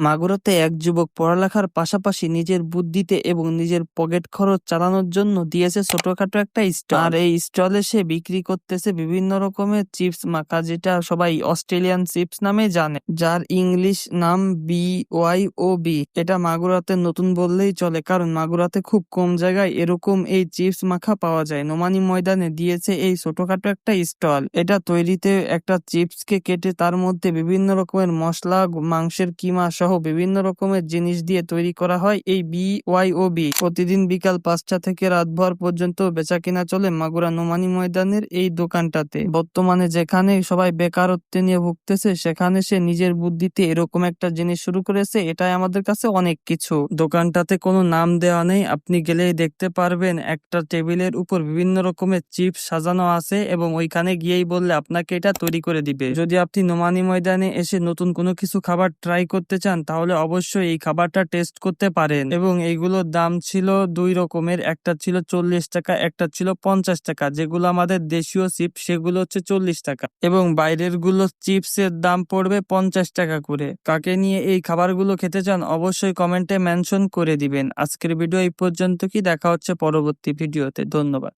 মাগুরাতে এক যুবক পড়ালেখার পাশাপাশি নিজের বুদ্ধিতে এবং নিজের পকেট খরচ চালানোর জন্য দিয়েছে ছোটখাটো একটা স্টল। আর এই স্টলে সে বিক্রি করতেছে বিভিন্ন রকমের চিপস মাখা, যেটা সবাই অস্ট্রেলিয়ান চিপস নামে জানে, যার ইংলিশ নাম বি ওয়াই ও বি। এটা মাগুরাতে নতুন বললেই চলে, কারণ মাগুরাতে খুব কম জায়গায় এরকম এই চিপস মাখা পাওয়া যায়। নোমানি ময়দানে দিয়েছে এই ছোটখাটো একটা স্টল। এটা তৈরিতে একটা চিপসকে কেটে তার মধ্যে বিভিন্ন রকমের মশলা, মাংসের কিমা সহ বিভিন্ন রকমের জিনিস দিয়ে তৈরি করা হয়। এই বি ওয়াই ও বি প্রতিদিন বিকাল পাঁচটা থেকে রাত ভর পর্যন্ত বেচা কিনা চলে মাগুরা নোমানি ময়দানের এই দোকানটাতে। বর্তমানে যেখানে সবাই বেকারত্ব নিয়ে ভুগতেছে, সেখানে সে নিজের বুদ্ধিতে এরকম একটা জিনিস শুরু করেছে, এটাই আমাদের কাছে অনেক কিছু। দোকানটাতে কোনো নাম দেওয়া নেই, আপনি গেলেই দেখতে পারবেন একটা টেবিলের উপর বিভিন্ন রকমের চিপস সাজানো আছে এবং ওইখানে গিয়েই বললে আপনাকে এটা তৈরি করে দিবে। যদি আপনি নোমানি ময়দানে এসে নতুন কোনো কিছু খাবার ট্রাই করতে চান তাহলে অবশ্যই এই খাবারটা টেস্ট করতে পারেন। এবং এইগুলোর দাম ছিল দুই রকমের, একটা ছিল চল্লিশ টাকা, একটা ছিল পঞ্চাশ টাকা। যেগুলো আমাদের দেশীয় চিপস সেগুলো হচ্ছে চল্লিশ টাকা। এবং বাইরেরগুলো চিপসের দাম পড়বে পঞ্চাশ টাকা করে। কাকে নিয়ে এই খাবারগুলো খেতে চান, অবশ্যই কমেন্টে মেনশন করে দিবেন। আজকের ভিডিও এই পর্যন্ত কি দেখা হচ্ছে পরবর্তী ভিডিওতে। ধন্যবাদ।